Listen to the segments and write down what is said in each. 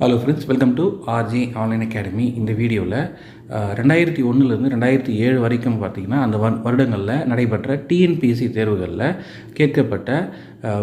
Hello friends welcome to RG online academy இந்த வீடியோவில் ரெண்டாயிரத்தி ஒன்றுலேருந்து ரெண்டாயிரத்தி ஏழு வரைக்கும் பார்த்திங்கன்னா அந்த வரு- வருடங்களில் நடைபெற்ற டிஎன்பிஎஸ்சி தேர்வுகளில் கேட்கப்பட்ட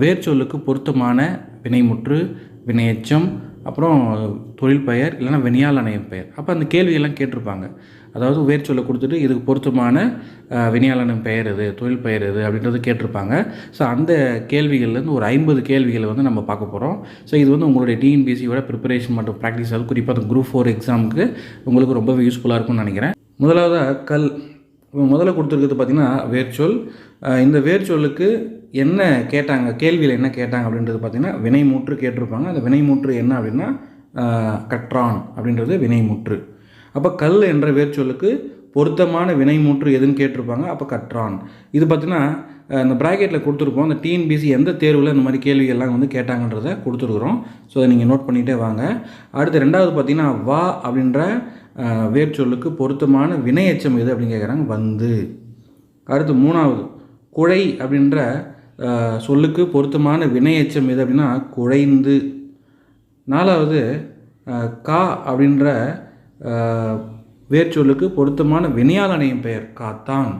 வேர்ச்சொல்லுக்கு பொருத்தமான வினைமுற்று வினையெச்சம் அப்புறம் தொழில் பெயர் இல்லைன்னா வினையாளனையம் பெயர். அப்போ அந்த கேள்வியெல்லாம் கேட்டிருப்பாங்க. அதாவது வேர்ச்சொல்லை கொடுத்துட்டு இதுக்கு பொருத்தமான அஹ், பெயர் எது தொழில் பெயர் எது அப்படின்றது கேட்டிருப்பாங்க. ஸோ அந்த கேள்விகள்லேருந்து ஒரு ஐம்பது கேள்விகளை வந்து நம்ம பார்க்க போகிறோம் ஸோ இது வந்து உங்களுடைய டிஎன்பிஎஸ்சியோட ப்ரிப்பரேஷன் மற்றும் ப்ராக்டிஸ் அது குறிப்பாக அந்த குரூப் ஃபோர் எக்ஸாமுக்கு உங்களுக்கு ரொம்பவே யூஸ்ஃபுல்லாக இருக்கும்னு நினைக்கிறேன். முதலாவதாக கல். முதல்ல கொடுத்துருக்கிறது பார்த்திங்கன்னா வேர்ச்சொல். இந்த வேர்ச்சொல்லுக்கு என்ன கேட்டாங்க கேள்வியில் என்ன கேட்டாங்க அப்படின்றது பார்த்திங்கன்னா வினைமூற்று கேட்டிருப்பாங்க. அந்த வினைமூற்று என்ன அப்படின்னா கற்றான் அப்படின்றது வினைமுற்று அப்போ கல் என்ற வேர்ச்சொல்லுக்கு பொருத்தமான வினைமூற்று எதுன்னு கேட்டிருப்பாங்க. அப்போ கற்றான். இது பார்த்தீங்கன்னா இந்த ப்ராக்கெட்டில் கொடுத்துருக்கோம் அந்த டிஎன்பிசி எந்த தேர்வில் இந்த மாதிரி கேள்விகள்லாம் வந்து கேட்டாங்கன்றதை கொடுத்துருக்குறோம். ஸோ அதை நீங்கள் நோட் பண்ணிகிட்டே வாங்க. அடுத்து ரெண்டாவது பார்த்தீங்கன்னா வா அப்படின்ற வேர்ச்சொல்லுக்கு பொருத்தமான வினை எச்சம் எது அப்படின்னு கேட்குறாங்க வந்து. அடுத்து மூணாவது குழை அப்படின்ற சொல்லுக்கு பொருத்தமான வினையெச்சம் எது அப்படின்னா குழைந்து. நாலாவது கா அப்படின்ற வேர்ச்சொல்லுக்கு பொருத்தமான வினையாளனையும் பெயர் காத்தான்.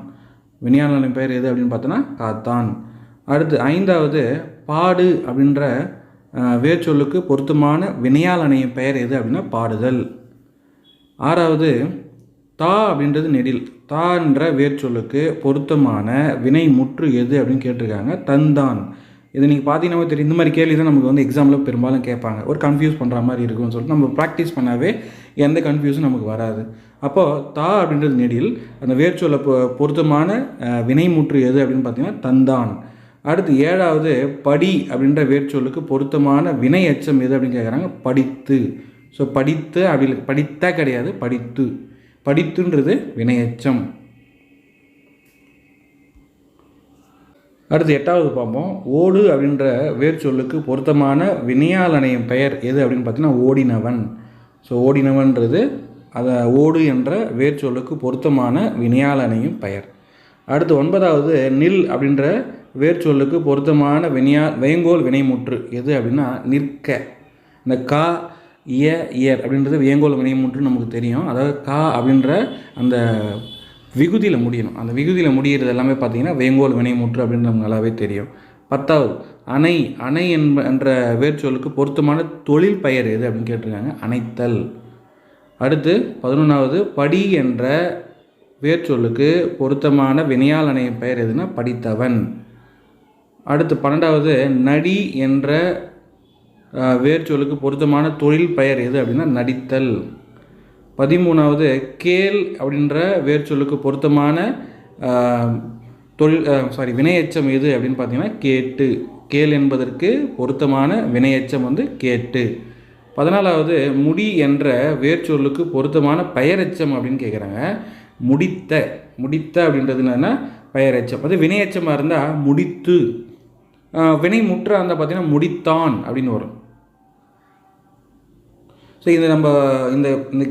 வினையாளனின் பெயர் எது அப்படின்னு பார்த்தோன்னா காத்தான். அடுத்து ஐந்தாவது பாடு அப்படின்ற வேர்ச்சொல்லுக்கு பொருத்தமான வினையாளனையும் பெயர் எது அப்படின்னா பாடுதல். ஆறாவது தா அப்படின்றது நெடில். தா என்ற வேர்ச்சொல்லுக்கு பொருத்தமான வினை முற்று எது அப்படின்னு கேட்டிருக்காங்க. தந்தான். இது நீங்கள் பார்த்தீங்கன்னா தெரியும். இந்த மாதிரி கேள்வி தான் நமக்கு வந்து எக்ஸாமில் பெரும்பாலும் கேட்பாங்க. ஒரு கன்ஃபியூஸ் பண்ணுற மாதிரி இருக்கும்னு சொல்லிட்டு நம்ம ப்ராக்டிஸ் பண்ணாவே எந்த கன்ஃபியூஸும் நமக்கு வராது. அப்போது தா அப்படின்றது நெடில். அந்த வேர்ச்சொல்லை பொ பொருத்தமான வினை வினைமுற்று எது அப்படின்னு பார்த்தீங்கன்னா தந்தான். அடுத்து ஏழாவது படி அப்படின்ற வேர்ச்சொல்லுக்கு பொருத்தமான வினை எச்சம் எது அப்படின்னு கேட்குறாங்க படித்து. ஸோ படித்து அப்படி படித்தா கிடையாது படித்து. படித்துன்றது வினையெச்சம். அடுத்து எட்டாவது பார்ப்போம். ஓடு அப்படின்ற வேர்ச்சொல்லுக்கு பொருத்தமான வினையாளனையும் பெயர் எது அப்படின்னு பார்த்தீங்கன்னா ஓடினவன். ஸோ ஓடினவன்றது அதை ஓடு என்ற வேர்ச்சொல்லுக்கு பொருத்தமான வினையாளனையும் பெயர். அடுத்து ஒன்பதாவது நில் அப்படின்ற வேர்ச்சொல்லுக்கு பொருத்தமான வினையா வேங்கோல் வினைமுற்று எது அப்படின்னா நிற்க. இந்த கா இய இயர் அப்படின்றது வேங்கோல் வினைமுற்று நமக்கு தெரியும். அதாவது கா அப்படின்ற அந்த விகுதியில் முடியணும். அந்த விகுதியில் முடிகிறது எல்லாமே பார்த்தீங்கன்னா வேங்கோல் வினைமுற்று அப்படின்னு நமக்கு நல்லாவே தெரியும். பத்தாவது அணை அணை என்ப என்ற வேர்ச்சொல்லுக்கு பொருத்தமான தொழில் பெயர் எது அப்படின்னு கேட்டிருக்காங்க? அணைத்தல். அடுத்து பதினொன்றாவது படி என்ற வேர்ச்சொல்லுக்கு பொருத்தமான வினையால் அணையும் பெயர் எதுனா படித்தவன். அடுத்து பன்னெண்டாவது நடி என்ற வேர்ச்சொலுக்கு வேர்ச்சொல்லுக்கு பொருத்தமான தொழில் பெயர் எது அப்படின்னா நடித்தல். பதிமூணாவது கேல் அப்படின்ற வேர்ச்சொல்லுக்கு பொருத்தமான தொழில் சாரி வினையச்சம் எது அப்படின்னு பார்த்தீங்கன்னா கேட்டு. கேள் என்பதற்கு பொருத்தமான வினையச்சம் வந்து கேட்டு. பதினாலாவது முடி என்ற வேர்ச்சொல்லுக்கு பொருத்தமான பெயரெச்சம் அப்படின்னு கேட்குறாங்க முடித்த முடித்த அப்படின்றது என்னன்னா பெயரெச்சம் அது வினையச்சமாக இருந்தால் முடித்து. வினை முற்ற இருந்தால் பார்த்தீங்கன்னா முடித்தான் அப்படின்னு வரும். ஸோ இது நம்ம இந்த இந்த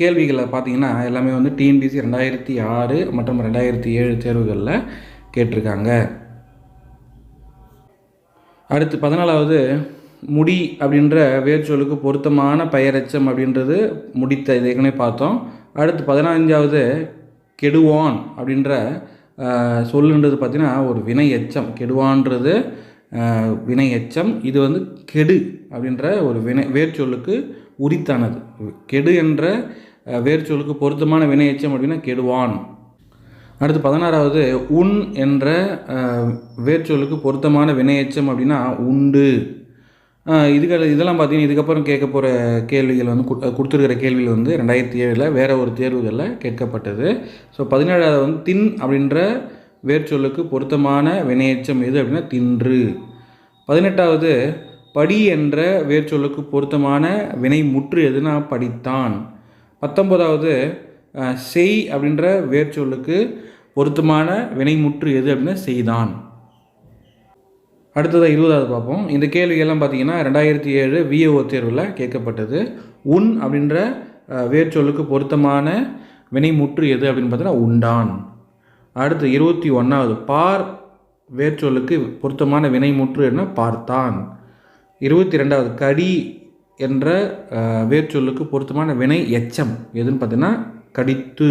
கேள்விகளை பார்த்தீங்கன்னா எல்லாமே வந்து டிஎன்பிசி ரெண்டாயிரத்தி ஆறு மற்றும் ரெண்டாயிரத்தி ஏழு தேர்வுகளில் கேட்டிருக்காங்க. அடுத்து பதினாலாவது முடி அப்படின்ற வேர்ச்சொல்லுக்கு பொருத்தமான பெயரெச்சம் அப்படின்றது முடித்த இது ஏற்கனவே பார்த்தோம். அடுத்து பதினஞ்சாவது கெடுவான் அப்படின்ற சொல்லுன்றது பார்த்திங்கன்னா ஒரு வினை எச்சம் கெடுவான்றது வினை எச்சம் இது வந்து கெடு அப்படின்ற ஒரு வினை வேர்ச்சொல்லுக்கு உரித்தானது. கெடு என்ற வேர்ச்சொலுக்கு வேர்ச்சொல்லுக்கு பொருத்தமான வினையச்சம் அப்படின்னா கெடுவான். அடுத்து பதினாறாவது உன் என்ற வேர்ச்சொலுக்கு வேர்ச்சொல்லுக்கு பொருத்தமான வினையச்சம் அப்படின்னா உண்டு. அஹ், இதுகள் இதெல்லாம் பார்த்தீங்கன்னா இதுக்கப்புறம் கேட்க போகிற கேள்விகள் வந்து கு- கொடுத்துருக்கிற கேள்விகள் வந்து ரெண்டாயிரத்தி ஏழில் வேறு ஒரு தேர்வுகளில் கேட்கப்பட்டது. ஸோ பதினேழாவது வந்து தின் அப்படின்ற வேர்ச்சொல்லுக்கு பொருத்தமான வினையச்சம் எது அப்படின்னா தின்று. பதினெட்டாவது படி என்ற வேர்ச்சொல்லுக்கு பொருத்தமான வினை முற்று எதுனா படித்தான். பத்தொன்பதாவது செய் அப்படின்ற வேர்ச்சொல்லுக்கு பொருத்தமான வினைமுற்று எது அப்படின்னா செய்தான். அடுத்ததாக இருபதாவது பார்ப்போம். இந்த கேள்விகள்லாம் பார்த்தீங்கன்னா ரெண்டாயிரத்தி ஏழு விஏஓ தேர்வில் கேட்கப்பட்டது. உன் அப்படின்ற வேர்ச்சொல்லுக்கு பொருத்தமான வினைமுற்று எது அப்படின்னு பார்த்தீங்கன்னா உண்டான். அடுத்து இருபத்தி ஒன்றாவது பார் வேர்ச்சொல்லுக்கு பொருத்தமான வினைமுற்று என்ன பார்த்தான். இருபத்தி ரெண்டாவது கடி என்ற வேர்ச்சொல்லுக்கு பொருத்தமான வினை எச்சம் எதுன்னு பார்த்தீங்கன்னா கடித்து.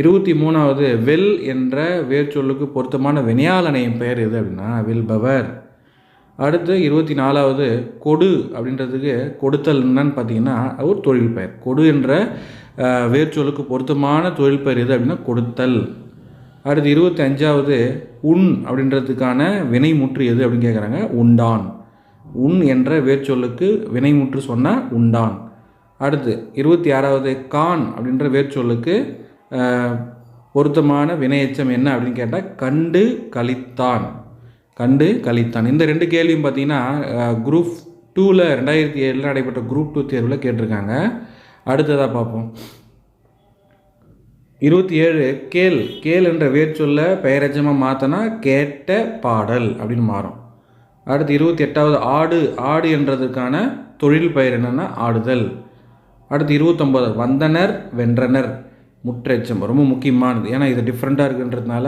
இருபத்தி மூணாவது வெல் என்ற வேர்ச்சொல்லுக்கு பொருத்தமான வினையாளனையும் பெயர் எது அப்படின்னா வெல்பவர். அடுத்து இருபத்தி நாலாவது கொடு அப்படின்றதுக்கு கொடுத்தல் என்னன்னு பார்த்தீங்கன்னா ஒரு தொழில் பெயர். கொடு என்ற வேர்ச்சொலுக்கு வேர்ச்சொல்லுக்கு பொருத்தமான தொழில் பெயர் எது அப்படின்னா கொடுத்தல். அடுத்து இருபத்தி அஞ்சாவது உன் அப்படின்றதுக்கான வினை முற்று எது அப்படின்னு கேட்குறாங்க உண்டான். உன் என்ற வேர்ச்சொல்லுக்கு வினைமுற்று சொன்ன உண்டான். அடுத்து இருபத்தி ஆறாவது கான் அப்படின்ற வேர்ச்சொல்லுக்கு பொருத்தமான வினையச்சம் என்ன அப்படின்னு கேட்டால் கண்டு கழித்தான். கண்டு கழித்தான். இந்த ரெண்டு கேள்வியும் பார்த்தீங்கன்னா குரூப் டூவில் ரெண்டாயிரத்தி ஏழில் நடைபெற்ற குரூப் டூ தேர்வில் கேட்டிருக்காங்க. அடுத்ததாக பார்ப்போம் இருபத்தி ஏழு கேள். கேள் என்ற வேர்ச்சொல்ல பெயரச்சமாக மாற்றினா கேட்ட பாடல் அப்படின்னு மாறும். அடுத்து இருபத்தி எட்டாவது ஆடு ஆடு என்றதுக்கான தொழில் பெயர் என்னென்னா ஆடுதல். அடுத்து இருபத்தொம்போது வந்தனர் வென்றனர் முற்றெச்சம் ரொம்ப முக்கியமானது. ஏன்னா இது டிஃப்ரெண்ட்டாக இருக்குன்றதுனால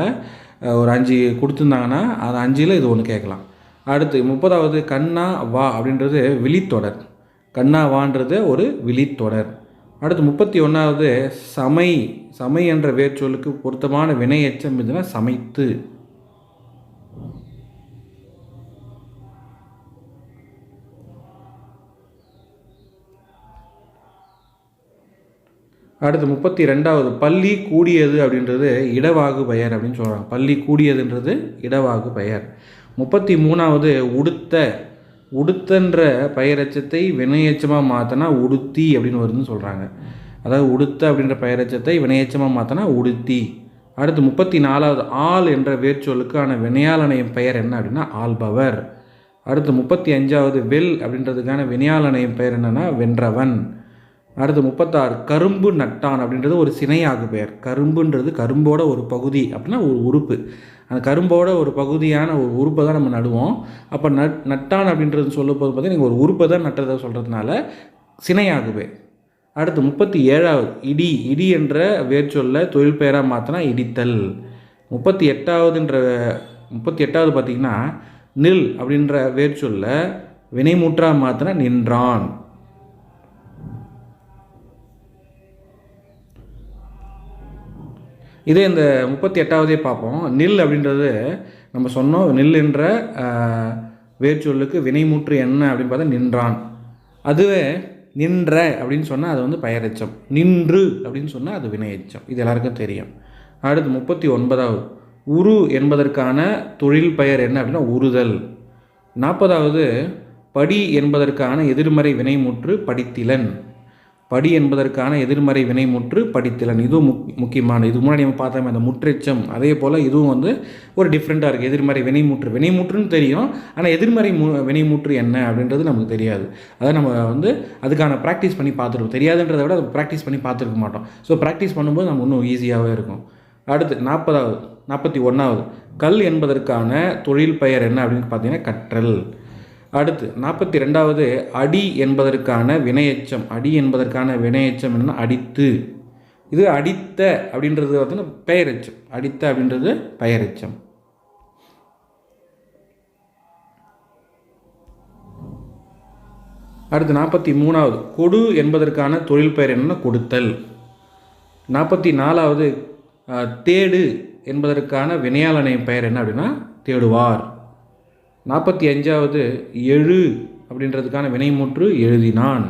ஒரு அஞ்சு கொடுத்துருந்தாங்கன்னா அது அஞ்சில் இது ஒன்று கேட்கலாம். அடுத்து முப்பதாவது கண்ணா வா அப்படின்றது விழித்தொடர். கண்ணா வான்றது ஒரு விழித்தொடர். அடுத்து முப்பத்தி ஒன்றாவது சமை சமை என்ற வேர்ச்சொல்லுக்கு பொருத்தமான வினை எச்சம் இதுனா சமைத்து. அடுத்து முப்பத்தி ரெண்டாவது பள்ளி கூடியது அப்படின்றது இடவாகு பெயர் அப்படின்னு சொல்கிறாங்க பள்ளி கூடியதுன்றது இடவாகு பெயர். முப்பத்தி மூணாவது உடுத்த. உடுத்தன்ற பெயரச்சத்தை வினையச்சமாக மாற்றினா உடுத்தி அப்படின்னு வருதுன்னு சொல்கிறாங்க அதாவது உடுத்த அப்படின்ற பெயரச்சத்தை வினையச்சமாக மாற்றினா உடுத்தி. அடுத்து முப்பத்தி நாலாவது ஆள் என்ற வேர்ச்சொல்லுக்கான வினையாளனையும் பெயர் என்ன அப்படின்னா ஆள்பவர். அடுத்து முப்பத்தி அஞ்சாவது வெல் அப்படின்றதுக்கான வினையாளனையும் பெயர் என்னென்னா வென்றவன். அடுத்து முப்பத்தாறு கரும்பு நட்டான் அப்படின்றது ஒரு சினையாகு பெயர். கரும்புன்றது கரும்போட ஒரு பகுதி அப்படின்னா ஒரு உறுப்பு. அந்த கரும்போட ஒரு பகுதியான ஒரு உறுப்பை தான் நம்ம நடுவோம். அப்போ நட் நட்டான் அப்படின்றது சொல்லும்போது பார்த்தீங்கன்னா ஒரு உறுப்பை தான் நட்டதை சொல்கிறதுனால சினையாகு பெயர். அடுத்து முப்பத்தி ஏழாவது இடி. இடி என்ற வேர்ச்சொல்ல தொழில் பெயராக மாற்றினா இடித்தல். முப்பத்தி எட்டாவதுன்ற முப்பத்தி எட்டாவது பார்த்திங்கன்னா நில் அப்படின்ற வேர்ச்சொல்ல வினைமுற்றாக மாற்றினா நின்றான். இதே இந்த முப்பத்தி எட்டாவதே பார்ப்போம். நில் அப்படின்றது நம்ம சொன்னோம். நில் என்ற வேர்ச்சொல்லுக்கு வினைமுற்று என்ன அப்படின்னு பார்த்தா நின்றான். அதுவே நின்ற அப்படின்னு சொன்னால் அது வந்து பெயரெச்சம். நின்று அப்படின்னு சொன்னால் அது வினையெச்சம். இது எல்லாருக்கும் தெரியும். அடுத்து முப்பத்தி ஒன்பதாவது. உரு என்பதற்கான தொழில் பெயர் என்ன அப்படின்னா உறுதல். நாற்பதாவது படி என்பதற்கான எதிர்மறை வினைமுற்று படித்திலன். படி என்பதற்கான எதிர்மறை வினைமுற்று படித்திலன். இதுவும் முக் முக்கியமான இது முன்னாடி நம்ம பார்த்தோமே அந்த முற்றெச்சம். அதே போல் இதுவும் வந்து ஒரு டிஃப்ரெண்ட்டாக இருக்குது எதிர்மறை வினைமுற்று. வினைமுற்றுன்னு தெரியும் ஆனால் எதிர்மறை மு வினைமுற்று என்ன அப்படின்றது நமக்கு தெரியாது. அதை நம்ம வந்து அதுக்கான ப்ராக்டிஸ் பண்ணி பார்த்துருக்கோம் தெரியாதுன்றதை விட அதை ப்ராக்டிஸ் பண்ணி பார்த்துருக்க மாட்டோம். ஸோ ப்ராக்டிஸ் பண்ணும்போது நம்ம இன்னும் ஈஸியாகவே இருக்கும். அடுத்து நாற்பதாவது நாற்பத்தி ஒன்றாவது கல் என்பதற்கான தொழில் பெயர் என்ன அப்படின்னு பார்த்தீங்கன்னா கற்றல். அடுத்து நாற்பத்தி ரெண்டாவது அடி என்பதற்கான வினையச்சம். அடி என்பதற்கான வினையச்சம் என்னென்னா அடித்து. இது அடித்த அப்படின்றது வந்து பெயரெச்சம். அடித்த அப்படின்றது பெயரெச்சம். அடுத்து நாற்பத்தி மூணாவது கொடு என்பதற்கான தொழில் பெயர் என்னென்னா கொடுத்தல். நாற்பத்தி நாலாவது தேடு என்பதற்கான வினையாளனை பெயர் என்ன அப்படின்னா தேடுவார். நாற்பத்தி அஞ்சாவது எழு அப்படின்றதுக்கான வினைமுற்று எழுதினான்.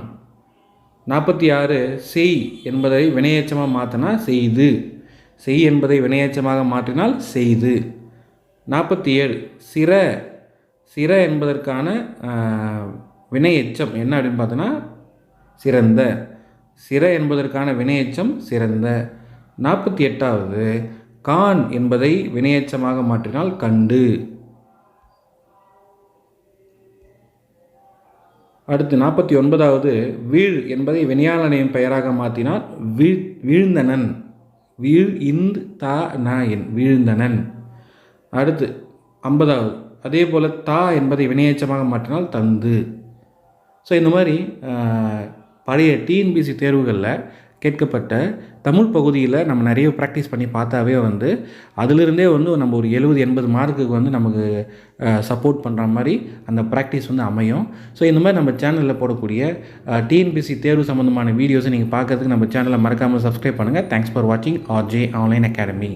நாற்பத்தி ஆறு செய் என்பதை வினையச்சமாக மாற்றினா செய்து. செய் என்பதை வினையச்சமாக மாற்றினால் செய்து. நாற்பத்தி ஏழு சிர சிர என்பதற்கான வினையச்சம் என்ன அப்படின்னு பார்த்தோன்னா சிறந்த. சிர என்பதற்கான வினையச்சம் சிறந்த. நாற்பத்தி எட்டாவது கான் என்பதை வினையச்சமாக மாற்றினால் கண்டு. அடுத்து நாற்பத்தி ஒன்பதாவது வீழ் என்பதை வினையாளனையும் பெயராக மாற்றினால் வீழ் வீழ்ந்தனன். வீழ் இந்து தா ந என் வீழ்ந்தனன். அடுத்து ஐம்பதாவது அதே போல் தா என்பதை வினையேச்சமாக மாற்றினால் தந்து. ஸோ இந்த மாதிரி பழைய டிஎன்பிசி தேர்வுகளில் கேட்கப்பட்ட தமிழ் பகுதியில் நம்ம நிறைய ப்ராக்டிஸ் பண்ணி பார்த்தாவே வந்து அதிலிருந்தே வந்து நம்ம ஒரு எழுபது எண்பது மார்க்குக்கு வந்து நமக்கு சப்போர்ட் பண்ணுற மாதிரி அந்த ப்ராக்டிஸ் வந்து அமையும். ஸோ இந்த மாதிரி நம்ம சேனலில் போடக்கூடிய டிஎன்பிசி தேர்வு சம்மந்தமான வீடியோஸை நீங்கள் பார்க்கறதுக்கு நம்ம சேனலை மறக்காமல் சப்ஸ்கிரைப் பண்ணுங்கள் தேங்க்ஸ் ஃபார் வாட்சிங் ஆர்ஜே ஆன்லைன் அகாடமி